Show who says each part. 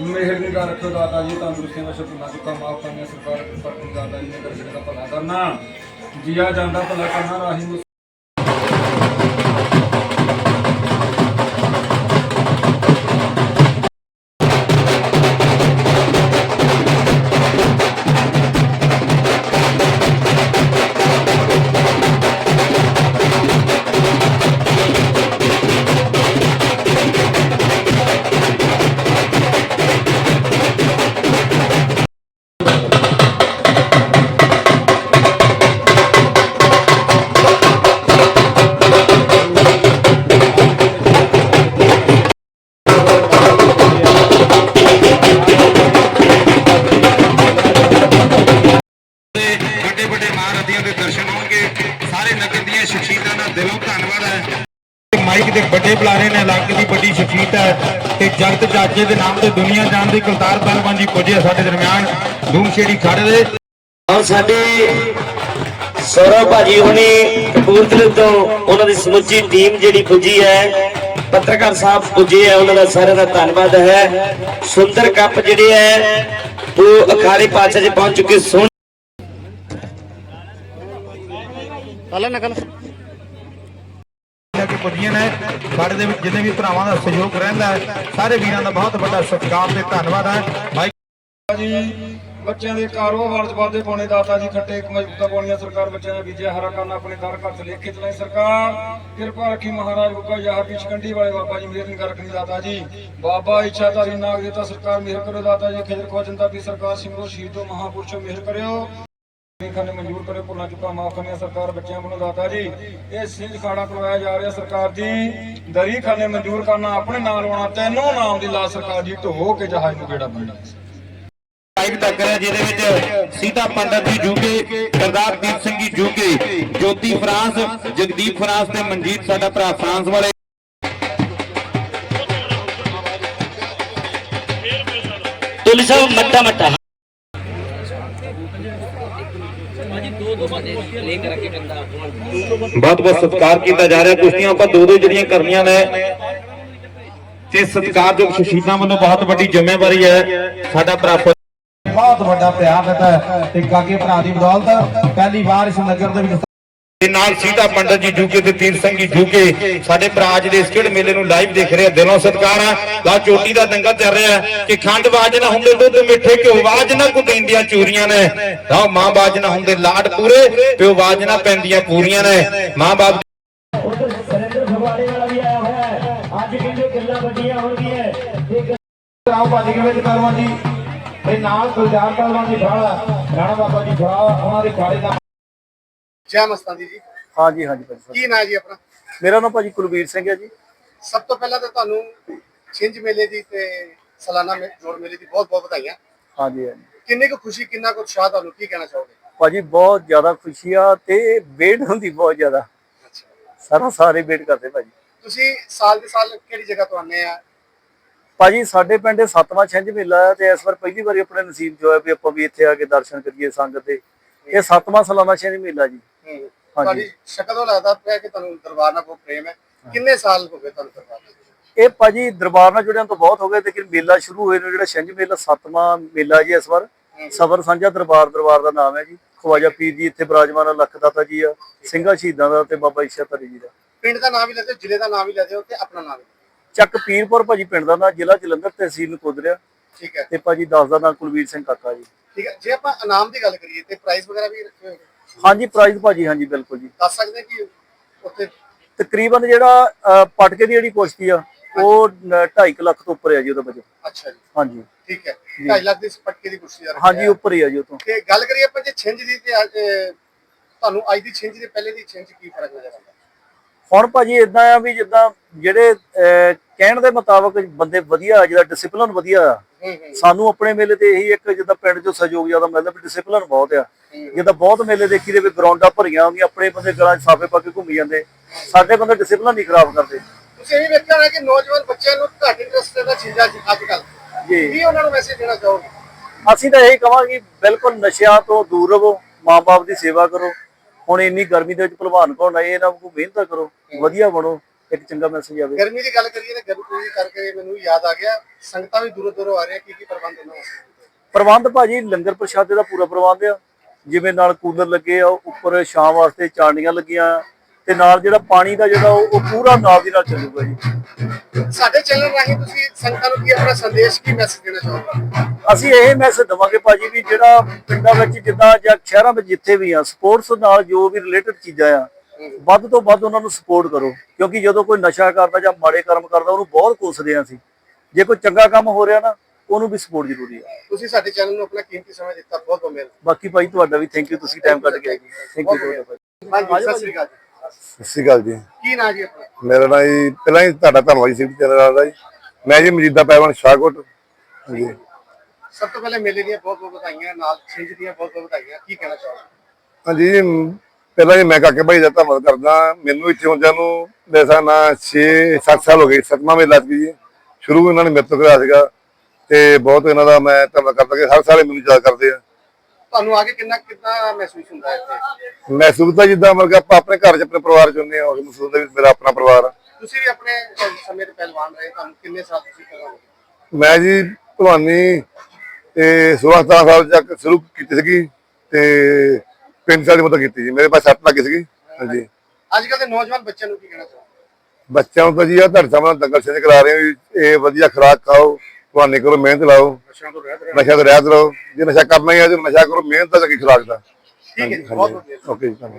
Speaker 1: ਮਿਹਰ ਨਿਗਾਹ ਰੱਖੋ ਦਾਤਾ ਜੀ ਤੰਦਰੁਸਤੀਆਂ ਦਾ ਸ਼ੁਕਰਾਨਾ ਕੀਤਾ ਮਾਫ ਕਰਨੇ ਸਰਕਾਰ ਪਰ ਦਾਤਾ ਜੀ ਨੇ ਦਰਸ਼ਕਾਂ ਦਾ ਭਲਾ ਕਰਨਾ। ਜੀਆ ਜਾਂਦਾ ਭਲਾ ਕਰਨਾ, ਰਾਹੀ
Speaker 2: ਦੇ ਵੱਡੇ ਬੁਲਾਰੇ ਨੇ ਇਲਾਕੇ ਦੀ ਵੱਡੀ ਸ਼ਖਸੀਅਤ ਹੈ ਤੇ ਜਗਤ ਚਾਚੇ ਦੇ ਨਾਮ ਤੇ ਦੁਨੀਆ ਜਾਣਦੀ ਕੁਲਤਾਰ ਪਹਿਲਵਾਨ ਜੀ ਪੁੱਜੇ ਸਾਡੇ ਦਰਮਿਆਨ। ਧੂਮਸ਼ੇੜੀ ਖੜੇ ਦੇ
Speaker 3: ਔਰ ਸਾਡੇ ਸੌਰਵ ਭਾਜੀ ਹੁਣੀ ਕਪੂਰਥਲੇ ਤੋਂ ਉਹਨਾਂ ਦੀ ਸਮੁੱਚੀ ਟੀਮ ਜਿਹੜੀ ਪੁੱਜੀ ਹੈ ਪੱਤਰਕਾਰ ਸਾਹਿਬ ਪੁੱਜੇ ਹੈ ਉਹਨਾਂ ਦਾ ਸਾਰਿਆਂ ਦਾ ਧੰਨਵਾਦ ਹੈ। ਸੁੰਦਰ ਕੱਪ ਜਿਹੜੇ ਹੈ ਉਹ ਅਖਾੜੇ ਪਾਛਾ 'ਚ ਪਹੁੰਚ ਚੁੱਕੇ ਸੋਹਣੇ
Speaker 2: ਲੈ ਕੇ ਪੁੱਜੀਆਂ ਨੇ। ਸਾਡੇ ਦੇ ਵਿੱਚ ਜਿੰਨੇ ਵੀ ਭਰਾਵਾਂ ਦਾ ਸਹਿਯੋਗ ਰਹਿੰਦਾ ਹੈ, ਸਾਰੇ ਵੀਰਾਂ ਦਾ ਬਹੁਤ ਵੱਡਾ ਸਤਿਕਾਰ ਤੇ ਧੰਨਵਾਦ ਹੈ। ਮਾਈਕ
Speaker 1: ਜੀ ਬੱਚਿਆਂ ਦੇ ਕਾਰੋਬਾਰ ਚ ਵਾਧੇ ਪਾਉਣੇ, ਦਾਤਾ ਜੀ ਖੱਟੇ ਮਜ਼ਬੂਤਾ ਪਾਉਣੀਆਂ, ਸਰਕਾਰ ਬੱਚਿਆਂ ਦਾ ਬੀਜਿਆ ਹਰਾ ਕਰਨਾ ਆਪਣੇ ਦਰ ਘਰ ਚ ਲਿਖ ਚਲਾਈ ਸਰਕਾਰ। ਕਿਰਪਾ ਰੱਖੀ ਮਹਾਰਾਜ ਗੁੱਗਾ ਯਾਰ ਦੀ ਚਕੰਡੀ ਵਾਲੇ ਬਾਬਾ ਜੀ, ਮਿਹਰ ਨਹੀਂ ਕਰ ਰੱਖਣੀ ਦਾਤਾ ਜੀ। ਬਾਬਾ ਇੱਛਾ ਨਾਗ ਦੇਤਾ ਸਰਕਾਰ, ਮਿਹਰ ਕਰੋ ਦਾਤਾ ਜੀ ਖੇਦਰ ਖਵਾਜਨ ਦੀ ਸਰਕਾਰ ਸਿਮਰੋ, ਸ਼ਹੀਦੋ ਮਹਾਪੁਰਸ਼ੋ, ਮਿਹਰ ਕਰਿਓ। ਖਾਨੇ ਮਨਜ਼ੂਰ ਕਰੇ ਭੁੱਲਾਂ ਚੁੱਕਾ ਮਾਫ ਕਰਨੀਆਂ ਸਰਕਾਰ ਬੱਚਿਆਂ ਵੱਲੋਂ ਦਾਤਾ ਜੀ। ਇਹ ਸਿੰਘ ਖਾੜਾ ਕਰਵਾਇਆ ਜਾ ਰਿਹਾ ਸਰਕਾਰ ਜੀ। ਦਰੀ ਖਾਨੇ ਮਨਜ਼ੂਰ ਕਰਨਾ ਆਪਣੇ ਨਾਲ ਆਉਣਾ ਤੈਨੂੰ ਨਾਮ ਦੀ ਲਾ ਸਰਕਾਰ ਜੀ ਢੋ ਕੇ ਜਹਾਜ਼ ਨੂੰ ਗੇੜਾ ਬੰਨਣਾ
Speaker 2: ਮਾਈਕ ਤੱਕ ਹੈ ਜਿਹਦੇ ਵਿੱਚ ਸੀਤਾ ਪੰਡਤ ਜੀ ਜੂਕੇ ਸਰਦਾਰ ਦੀਪ ਸਿੰਘ ਜੀ ਜੂਕੇ ਜੋਤੀ ਫਰਾਂਸ ਜਗਦੀਪ ਫਰਾਂਸ ਤੇ ਮਨਜੀਤ ਸਾਡਾ ਭਰਾ ਫਰਾਂਸ ਵਾਲੇ।
Speaker 3: ਤੁਲ ਸਾਹਿਬ ਮੱਟਾ ਮੱਟਾ
Speaker 2: ਬਹੁਤ ਬਹੁਤ ਸਤਿਕਾਰ ਕੀਤਾ ਜਾ ਰਿਹਾ। ਕੁਸ਼ਤੀਆਂ ਆਪਾਂ ਦੋ ਦੋ ਜਿਹੜੀਆਂ ਕਰਨੀਆਂ ਨੇ। ਤੇ ਸਤਿਕਾਰਯੋਗ ਸ਼ਹੀਦਾਂ ਵੱਲੋਂ ਬਹੁਤ ਵੱਡੀ ਜ਼ਿੰਮੇਵਾਰੀ ਹੈ। ਸਾਡਾ ਭਰਾ
Speaker 4: ਬਹੁਤ ਵੱਡਾ ਪਿਆਰ ਦਿੱਤਾ ਹੈ। ਤੇ ਕਾਕੇ ਭਰਾ ਦੀ ਬਦੌਲਤ ਪਹਿਲੀ ਵਾਰ ਇਸ ਨਗਰ ਦੇ ਵਿੱਚ
Speaker 2: ਤੇ ਨਾਲ ਸੀਤਾ ਪੰਡਤ ਜੀ ਜੂਕੇ ਤੇ ਤੀਰ ਸਿੰਘ ਜੀ ਜੂਕੇ ਸਾਡੇ ਭਰਾ ਦੇ ਇਸ ਖੇਡ ਮੇਲੇ ਨੂੰ ਲਾਈਵ ਦੇਖ ਰਹੇ ਦਿਲੋਂ ਸਤਿਕਾਰ ਆ। ਲਾ ਚੋਟੀ ਦਾ ਦੰਗਲ ਚੱਲ ਰਿਹਾ ਕਿ ਖੰਡ ਬਾਜ ਨਾ ਹੁੰਦੇ, ਦੁੱਧ ਮਿੱਠੇ, ਘਿਓ ਬਾਜ ਨਾ ਕੁੱਟੀਂਦੀਆਂ ਚੂਰੀਆਂ ਨੇ। ਤਾਂ ਮਾਂ ਬਾਜ ਨਾ ਹੁੰਦੇ, ਲਾਡ ਪੂਰੇ, ਪਿਓ ਬਾਜ ਨਾ ਪੈਂਦੀਆਂ ਪੂਰੀਆਂ ਨੇ। ਮਾਂ ਬਾਪ
Speaker 3: ਉਧਰ ਸਰਿੰਦਰ ਫਗਵਾੜੇ ਵਾਲਾ ਵੀ ਆਇਆ ਹੋਇਆ ਹੈ ਅੱਜ ਕਹਿੰਦੇ ਗੱਲਾਂ ਵੱਡੀਆਂ ਹੋਣਗੀਆਂ ਇੱਕ
Speaker 4: ਰਾਮ ਭਾਜੀ ਕੇ ਵਿੱਚ ਕਰਵਾਂ ਜੀ ਤੇ ਨਾਲ ਗੁਲਜ਼ਾਰ ਪਹਿਲਵਾਨ ਜੀ ਫਾੜਾ ਰਾਣਾ ਬਾਬਾ ਜੀ ਫਾੜਾ ਉਹਨਾਂ ਦੇ ਖਾੜੇ ਦਾ
Speaker 5: ਜੈ ਮਸਤਾਨੀ ਜੀ।
Speaker 6: ਹਾਂਜੀ ਹਾਂਜੀ ਭਾਜੀ
Speaker 5: ਕੀ ਨਾਂ ਹੈ ਜੀ ਆਪਣਾ?
Speaker 6: ਮੇਰਾ ਨਾਮ ਭਾਜੀ ਕੁਲਵੀਰ ਸਿੰਘ ਹੈ ਜੀ।
Speaker 5: ਸਭ ਤੋਂ ਪਹਿਲਾਂ ਤਾਂ ਤੁਹਾਨੂੰ ਛਿੰਝ ਮੇਲੇ ਦੀ ਤੇ ਸਾਲਾਨਾ ਮੇ- ਜੋੜ ਮੇਲੇ ਦੀ ਬਹੁਤ ਬਹੁਤ ਵਧਾਈਆਂ।
Speaker 6: ਹਾਂਜੀ ਹਾਂਜੀ।
Speaker 5: ਕਿੰਨੀ ਕੁ ਖੁਸ਼ੀ ਕਿੰਨਾ ਕੁ ਉਤਸ਼ਾਹ ਤੁਹਾਨੂੰ ਕੀ ਕਹਿਣਾ ਚਾਹੋਗੇ?
Speaker 6: ਭਾਜੀ ਬਹੁਤ ਜ਼ਿਆਦਾ ਖੁਸ਼ੀ ਆ ਤੇ ਵੇਟ ਹੁੰਦੀ ਬਹੁਤ ਜ਼ਿਆਦਾ। ਸਾਰਾ ਸਾਰੇ ਵੇਟ ਕਰਦੇ ਭਾਜੀ।
Speaker 5: ਤੁਸੀਂ ਸਾਲ ਦੇ ਸਾਲ ਕਿਹੜੀ ਜਗ੍ਹਾ ਤੋਂ ਆਨੇ ਆ?
Speaker 6: ਭਾਜੀ ਸਾਡੇ ਪਿੰਡ ਇਹ ਸੱਤਵਾਂ ਛਿੰਝ ਮੇਲਾ ਹੈ ਤੇ ਇਸ ਵਾਰ ਪਹਿਲੀ ਵਾਰੀ ਆਪਣੇ ਨਸੀਬ ਜੋ ਹੈ ਵੀ ਆਪਾਂ ਵੀ ਇੱਥੇ ਆ ਕੇ ਦਰਸ਼ਨ ਕਰੀਏ ਸੰਗਤ ਦੇ। ਇਹ ਸੱਤਵਾਂ ਸਾਲਾਨਾ ਛਿੰਝ ਮੇਲਾ ਜੀ।
Speaker 5: ਹੂੰ। ਤੁਹਾਡੀ ਸ਼ਕਲ ਤੋਂ ਲੱਗਦਾ ਪਿਆ ਕਿ ਤੁਹਾਨੂੰ ਦਰਬਾਰ ਨਾਲ ਬਹੁਤ ਪ੍ਰੇਮ ਹੈ। ਕਿੰਨੇ ਸਾਲ ਹੋ ਗਏ ਤੁਹਾਨੂੰ ਦਰਬਾਰ ਨਾਲ?
Speaker 6: ਇਹ ਭਾਜੀ ਦਰਬਾਰ ਨਾਲ ਜੁੜਿਆਂ ਤੋਂ ਬਹੁਤ ਹੋ ਗਏ ਲੇਕਿਨ ਮੇਲਾ ਸ਼ੁਰੂ ਹੋਏ ਨੂੰ ਜਿਹੜਾ ਛਿੰਝ ਮੇਲਾ ਸੱਤਵਾਂ ਮੇਲਾ ਜੀ ਇਸ ਵਾਰ। ਸਬਰ ਸਾਂਝਾ ਦਰਬਾਰ ਦਰਬਾਰ ਦਾ ਨਾਮ ਹੈ ਜੀ। ਖਵਾਜਾ ਪੀਰ ਜੀ ਇੱਥੇ ਬਿਰਾਜਮਾਨ ਆ, ਲੱਖ ਦਾਤਾ ਜੀ ਆ ਸਿੰਘਾਂ ਸ਼ਹੀਦਾਂ ਦਾ ਤੇ ਬਾਬਾ ਈਸ਼ਾ ਧਰੀ ਜੀ ਦਾ।
Speaker 5: ਪਿੰਡ ਦਾ ਨਾਮ ਵੀ ਲੈਦੇ ਜ਼ਿਲ੍ਹੇ ਦਾ ਨਾਮ ਵੀ ਲੈਦੇ ਹੋ ਤੇ ਆਪਣਾ ਨਾਮ ਵੀ
Speaker 6: ਚੱਕ ਪੀਰਪੁਰ ਭਾਜੀ ਪਿੰਡ ਦਾ ਨਾਂ ਜ਼ਿਲ੍ਹਾ ਜਲੰਧਰ ਤਹਿਸੀਲ ਨਕੋਦਰਿਆ।
Speaker 5: ਠੀਕ ਹੈ।
Speaker 6: ਤੇ ਭਾਜੀ ਦੱਸ ਦਾ ਨਾਂ ਕੁਲਵੀਰ ਸਿੰਘ ਕਾਕਾ ਜੀ।
Speaker 5: ਠੀਕ ਹੈ। ਜੇ ਆਪਾਂ ਇਨਾਮ ਦੀ ਗੱਲ ਕਰੀਏ ਤੇ ਪ੍ਰਾਈਜ਼ ਵਗੈਰਾ ਵੀ ਰੱਖੇ ਹੋਏ ਨੇ।
Speaker 6: ਹਾਂਜੀ ਪ੍ਰਾਈਜ਼ ਭਾਜੀ ਹਾਂਜੀ ਬਿਲਕੁਲ ਜੀ।
Speaker 5: ਦੱਸ ਸਕਦੇ ਕਿ ਉੱਥੇ?
Speaker 6: ਤਕਰੀਬਨ ਜਿਹੜਾ ਪਟਕੇ ਦੀ ਜਿਹੜੀ ਕੁਸ਼ਤੀ ਆ ਉਹ 2.5 ਲੱਖ ਤੋਂ ਉੱਪਰ ਹੈ ਜੀ ਉਹਦਾ ਬਜਟ
Speaker 5: ਅੱਛਾ ਜੀ।
Speaker 6: ਹਾਂਜੀ।
Speaker 5: ਠੀਕ ਹੈ। 2.5 ਲੱਖ ਦੀ ਪੱਟਕੇ ਦੀ ਕੁਰਸੀ ਰੱਖਿਆ
Speaker 6: ਹਾਂਜੀ। ਉੱਪਰ ਹੀ ਆ ਜੀ ਉਹ ਤੋਂ।
Speaker 5: ਤੇ ਗੱਲ ਕਰੀਏ ਆਪਾਂ ਜੇ ਛਿੰਝ ਦੀ ਤੇ ਅੱਜ, ਅਹ, ਤੁਹਾਨੂੰ ਅੱਜ ਦੀ ਛਿੰਝ ਦੇ ਪਹਿਲੇ ਦੀ ਛਿੰਝ ਕੀ ਫ਼ਰਕ ਨਜ਼ਰ ਆਉਂਦਾ?
Speaker 6: ਹੁਣ ਭਾਜੀ ਇਦਾਂ ਆ ਵੀ ਜਿੱਦਾਂ ਜਿਹੜੇ ਅਹ, ਕਹਿਣ ਦੇ ਮੁਤਾਬਕ ਬੰਦੇ ਵਧੀਆ ਜਿਹਦਾ ਡਿਸਪਲਿਨ ਵਧੀਆ ਆ ਸਾਨੂੰ ਆਪਣੇ ਮੇਲੇ ਤੇ ਇਹੀ ਇੱਕ ਜਿੱਦਾਂ ਪਿੰਡ 'ਚੋਂ ਸਹਿਯੋਗ ਜ਼ਿਆਦਾ ਮਿਲਦਾ ਵੀ ਡਿਸਪਲਿਨ ਬਹੁਤ ਆ। ਜਿੱਦਾਂ ਬਹੁਤ ਮੇਲੇ ਦੇਖੀ ਦੇ ਵੀ ਗਰਾਊਂਡਾਂ ਭਰੀਆਂ ਹੁੰਦੀਆਂ ਆਪਣੇ ਬੰਦੇ ਗਲਾਂ 'ਚ ਸਾਫੇ ਪਾ ਕੇ ਘੁੰਮੀ ਜਾਂਦੇ। ਸਾਡੇ ਬੰਦੇ ਡਿਸਪਲਿਨ ਨਹੀਂ ਖਰਾਬ ਕਰਦੇ।
Speaker 5: ਤੁਸੀਂ ਇਹ ਵੇਖਿਆ ਹੋਣਾ ਕਿ ਨੌਜਵਾਨ ਬੱਚਿਆਂ ਨੂੰ ਘੱਟ ਇੰਟਰਸਟ ਦਾ ਛਿੰਝਾਂ ਚ ਅੱਜ ਕੱਲ
Speaker 6: ਜੀ।
Speaker 5: ਕੀ ਉਹਨਾਂ ਨੂੰ ਮੈਸੇਜ ਦੇਣਾ ਚਾਹੋਗੇ?
Speaker 6: ਅਸੀਂ ਤਾਂ ਇਹੀ ਕਵਾਂਗੇ ਬਿਲਕੁਲ ਨਸ਼ਿਆਂ ਤੋਂ ਦੂਰ ਰਹੋ ਮਾਪੇ ਦੀ ਸੇਵਾ ਕਰੋ। ਹੁਣ ਇੰਨੀ ਗਰਮੀ ਦੇ ਵਿੱਚ ਭਲਵਾਨ ਕੋਣ ਆਏ ਇਹਨਾਂ ਨੂੰ ਮਿਹਨਤ ਕਰੋ ਵਧੀਆ ਬਣੋ। ਇੱਕ ਚੰਗਾ ਮੈਸੇਜ ਆਵੇ।
Speaker 5: ਗਰਮੀ ਦੀ ਗੱਲ ਕਰੀਏ ਤਾਂ ਗਰਮੀ ਕਰਕੇ ਮੈਨੂੰ ਯਾਦ ਆ ਗਿਆ ਸੰਗਤਾਂ ਵੀ ਦੂਰੋਂ ਦੂਰੋਂ ਆ ਰਹੀਆਂ ਕੀ ਕੀ ਪ੍ਰਬੰਧ ਉਹਨਾਂ ਵਾਸਤੇ
Speaker 6: ਪ੍ਰਬੰਧ ਭਾਜੀ ਲੰਗਰ ਪ੍ਰਸ਼ਾਦੇ ਦਾ ਪੂਰਾ ਪ੍ਰਬੰਧ ਆ। ਜਿਵੇਂ ਨਾਲ ਕੂਲਰ ਲੱਗੇ ਆ ਉੱਪਰ ਸ਼ਾਮ ਵਾਸਤੇ ਚਾਣੀਆਂ ਲੱਗੀਆਂ ਤੇ ਨਾਲ ਜਿਹੜਾ ਪਾਣੀ ਦਾ ਜਿਹੜਾ ਉਹ ਪੂਰਾ ਨਾਲ ਦੀ ਨਾਲ ਚੱਲੂਗਾ ਜੀ।
Speaker 5: ਸਾਡੇ ਚੈਨਲ ਰਾਹੀਂ ਤੁਸੀਂ ਸੰਗਤਾਂ ਨੂੰ ਕੀ ਆਪਣਾ ਸੰਦੇਸ਼ ਕੀ ਮੈਸੇਜ ਦੇਣਾ ਚਾਹੋਗੇ?
Speaker 6: ਅਸੀਂ ਇਹ ਮੈਸੇਜ ਦਵਾਂਗੇ ਭਾਜੀ ਵੀ ਜਿਹੜਾ ਪਿੰਡਾਂ ਵਿੱਚ ਜਿੱਦਾਂ ਜਾਂ ਸ਼ਹਿਰਾਂ ਵਿੱਚ ਜਿੱਥੇ ਵੀ ਆ ਸਪੋਰਟਸ ਨਾਲ ਜੋ ਵੀ ਰਿਲੇਟਡ ਚੀਜ਼ਾਂ ਆ ਵੱਧ ਤੋਂ ਵੱਧ ਉਹਨਾਂ ਨੂੰ ਸਪੋਰਟ ਕਰੋ ਕਿਉਂਕਿ ਜਦੋਂ ਕੋਈ ਨਸ਼ਾ ਕਰਦਾ ਜਾਂ ਮਾੜੇ ਕਰਮ ਕਰਦਾ ਉਹਨੂੰ ਬਹੁਤ ਕੋਸਦੇ ਆ ਅਸੀਂ। ਜੇ ਕੋਈ ਚੰਗਾ ਕੰਮ ਹੋ ਰਿਹਾ ਨਾ ਉਹਨੂੰ ਵੀ ਸਪੋਰਟ ਜ਼ਰੂਰੀ ਆ
Speaker 5: ਤੁਸੀਂ ਸਾਡੇ ਚੈਨਲ ਨੂੰ ਆਪਣਾ ਕੀਮਤੀ ਸਮਾਂ ਦਿੱਤਾ ਬਹੁਤ ਬਹੁਤ ਮਿਹਰਬਾਨੀ।
Speaker 6: ਬਾਕੀ ਭਾਈ ਤੁਹਾਡਾ ਵੀ ਥੈਂਕ ਯੂ ਤੁਸੀਂ ਟਾਈਮ ਕੱਢ ਕੇ ਆਏ। ਥੈਂਕ ਯੂ
Speaker 5: ਹਾਂਜੀ ਸਤਿ ਸ੍ਰੀ ਅਕਾਲ ਜੀ।
Speaker 7: ਸਤਿ ਸ਼੍ਰੀ ਅਕਾਲ ਜੀ।
Speaker 5: ਕੀ ਨਾਂ ਜੀ ਆਪਣਾ?
Speaker 7: ਮੇਰਾ ਨਾਮ ਜੀ ਪਹਿਲਾਂ ਹੀ ਤੁਹਾਡਾ ਧੰਨਵਾਦ ਜੀ ਚੈਨਲ ਦਾ ਜੀ। ਮੈਂ ਜੀ ਮਜੀਦਾ ਪਹਿਲਵਾਨ ਸ਼ਾਹਕੋਟ। ਜੀ
Speaker 5: ਸਭ ਤੋਂ ਪਹਿਲੇ ਮੇਲੇ ਦੀਆਂ ਬਹੁਤ ਬਹੁਤ ਵਧਾਈਆਂ ਨਾਲ ਛਿੰਝ ਦੀਆਂ ਬਹੁਤ ਬਹੁਤ ਵਧਾਈਆਂ। ਕੀ ਕਹਿਣਾ ਚਾਹੋਗੇ?
Speaker 7: ਹਾਂਜੀ ਪਹਿਲਾਂ ਜੀ ਮੈਂ ਕਾਕੇ ਭਾਈ ਦਾ ਧੰਨਵਾਦ ਕਰਦਾ। ਮੈਨੂੰ ਇੱਥੇ ਹੁੰਦਿਆਂ ਨੂੰ ਵੈਸਾ ਨਾ 6 7 ਸਾਲ ਹੋ ਗਏ ਸਤਵਾਂ ਮੇਲਾ ਸੀ ਜੀ ਸ਼ੁਰੂ ਇਹਨਾਂ ਨੇ ਮੇਰੇ ਤੋਂ ਕਰਾਇਆ ਸੀਗਾ ਤੇ ਬਹੁਤ ਇਹਨਾਂ ਦਾ ਮੈਂ ਧੰਨਵਾਦ ਕਰਦਾ ਕਿ ਹਰ ਸਾਲ ਮੈਨੂੰ ਯਾਦ ਕਰਦੇ ਆ।
Speaker 5: ਤੁਹਾਨੂੰ ਆ ਕੇ ਕਿੰਨਾ ਕਿੰਨਾ ਮਹਿਸੂਸ ਹੁੰਦਾ ਇੱਥੇ?
Speaker 7: ਮਹਿਸੂਸ ਤਾਂ ਜਿੱਦਾਂ ਕਿ ਆਪਾਂ ਆਪਣੇ ਘਰ 'ਚ ਆਪਣੇ ਪਰਿਵਾਰ 'ਚ ਹੁੰਦੇ ਆ ਉਹ ਮਹਿਸੂਸ ਹੁੰਦਾ ਵੀ ਮੇਰਾ ਆਪਣਾ ਪਰਿਵਾਰ ਆ।
Speaker 5: ਤੁਸੀਂ ਵੀ ਆਪਣੇ ਸਮੇਂ ਦੇ ਪਹਿਲਵਾਨ ਰਹੇ ਤੁਹਾਨੂੰ ਕਿੰਨੇ ਸਾਲ ਤੁਸੀਂ ਕਰਵਾਓਗੇ
Speaker 7: ਮੈਂ ਜੀ ਭਲਵਾਨੀ ਤੇ 16 17 ਸਾਲ ਤੱਕ ਸ਼ੁਰੂ ਕੀਤੀ ਸੀਗੀ ਤੇ 5 ਸਾਲ ਦੀ ਮਤਲਬ ਕੀਤੀ ਜੀ ਮੇਰੇ ਪਾਸ ਸੱਟ ਲੱਗੀ ਸੀਗੀ। ਹਾਂਜੀ।
Speaker 5: ਅੱਜ ਕੱਲ੍ਹ ਦੇ ਨੌਜਵਾਨ ਬੱਚਿਆਂ ਨੂੰ ਕੀ ਕਹਿਣਾ ਚਾਹੋਗੇ?
Speaker 7: ਬੱਚਿਆਂ ਨੂੰ ਤਾਂ ਜੀ ਆ ਤੁਹਾਡੇ ਸਾਹਮਣੇ ਦੰਗਲ ਸਿੰਘ ਕਰਾ ਰਹੇ ਹੋ ਇਹ ਵਧੀਆ ਖੁਰਾਕ ਖਾਓ ਭਲਵਾਨੀ ਕਰੋ ਮਿਹਨਤ ਲਾਓ।
Speaker 5: ਨਸ਼ਿਆਂ ਤੋਂ ਰਹਿਤ
Speaker 7: ਨਸ਼ਾ ਤੋਂ ਰਹਿਤ ਰਹੋ। ਜੇ ਨਸ਼ਾ ਕਰਨਾ ਹੀ ਆ ਤੇ ਨਸ਼ਾ ਕਰੋ ਮਿਹਨਤ ਤਾਂ ਚੰਗੀ ਖੁਰਾਕ ਦਾ।
Speaker 5: ਠੀਕ ਹੈ ਜੀ ਬਹੁਤ ਮਿਹਰਬਾਨੀ।
Speaker 7: ਓਕੇ ਜੀ ਧੰਨਵਾਦ।